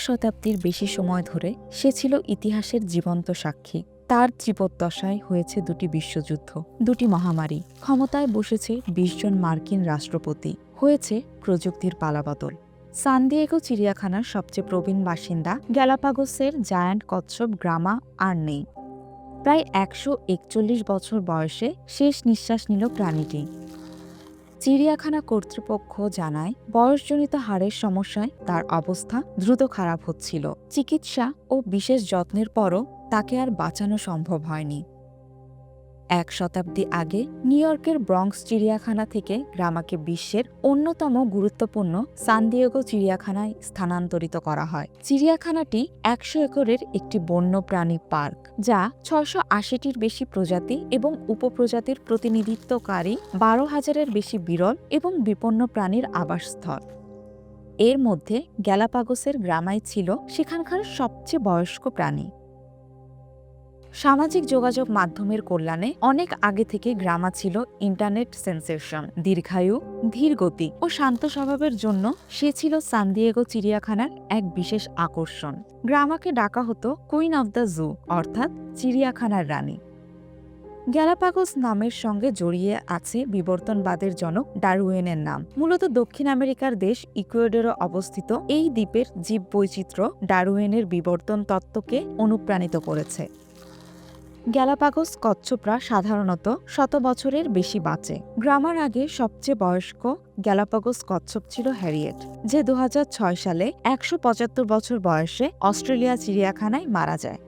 শতাব্দীর বেশি সময় ধরে সে ছিল ইতিহাসের জীবন্ত সাক্ষী। তার জীবদ্দশায় হয়েছে দুটি বিশ্বযুদ্ধ, দুটি মহামারী। ক্ষমতায় বসেছে বিশ জন মার্কিন রাষ্ট্রপতি। হয়েছে প্রযুক্তির পালাবদল। সানদিয়েগো চিড়িয়াখানার সবচেয়ে প্রবীণ বাসিন্দা গ্যালাপাগোসের জায়ান্ট কচ্ছপ গ্রামা আর নেই। প্রায় একশো একচল্লিশ বছর বয়সে শেষ নিঃশ্বাস নিল প্রাণীটি। চিড়িয়াখানা কর্তৃপক্ষ জানায়, বয়সজনিত হাড়ের সমস্যায় তার অবস্থা দ্রুত খারাপ হচ্ছিল। চিকিৎসা ও বিশেষ যত্নের পরও তাকে আর বাঁচানো সম্ভব হয়নি। এক শতাব্দী আগে নিউ ইয়র্কের ব্রঙ্কস চিড়িয়াখানা থেকে গ্রামাকে বিশ্বের অন্যতম গুরুত্বপূর্ণ সানদিয়েগো চিড়িয়াখানায় স্থানান্তরিত করা হয়। চিড়িয়াখানাটি একশো একরের একটি বন্যপ্রাণী পার্ক, যা ছয়শো আশিটির বেশি প্রজাতি এবং উপপ্রজাতির প্রতিনিধিত্বকারী, বারো হাজারের বেশি বিরল এবং বিপন্ন প্রাণীর আবাসস্থল। এর মধ্যে গ্যালাপাগোসের গ্রামাই ছিল সেখানকার সবচেয়ে বয়স্ক প্রাণী। সামাজিক যোগাযোগ মাধ্যমের কল্যাণে অনেক আগে থেকে গ্রামা ছিল ইন্টারনেট সেন্সেশন, দীর্ঘায়ু ধীর গতি ও শান্ত স্বভাবের জন্য সে ছিল সানদিয়েগো চিড়িয়াখানার এক বিশেষ আকর্ষণ। গ্রামাকে ডাকা হতো কুইন অব দ্য জু, অর্থাৎ চিড়িয়াখানার রানী। গ্যালাপাগোস নামের সঙ্গে জড়িয়ে আছে বিবর্তনবাদের জনক ডারউইনের নাম। মূলত দক্ষিণ আমেরিকার দেশ ইকুয়েডরে অবস্থিত এই দ্বীপের জীব বৈচিত্র্য ডারউইনের বিবর্তন তত্ত্বকে অনুপ্রাণিত করেছে। গ্যালাপাগোস কচ্ছপরা সাধারণত শত বছরের বেশি বাঁচে। গ্রামার আগে সবচেয়ে বয়স্ক গ্যালাপাগোস কচ্ছপ ছিল হ্যারিয়েট, যে দু হাজার ছয় সালে একশো পঁচাত্তর বছর বয়সে অস্ট্রেলিয়া চিড়িয়াখানায় মারা যায়।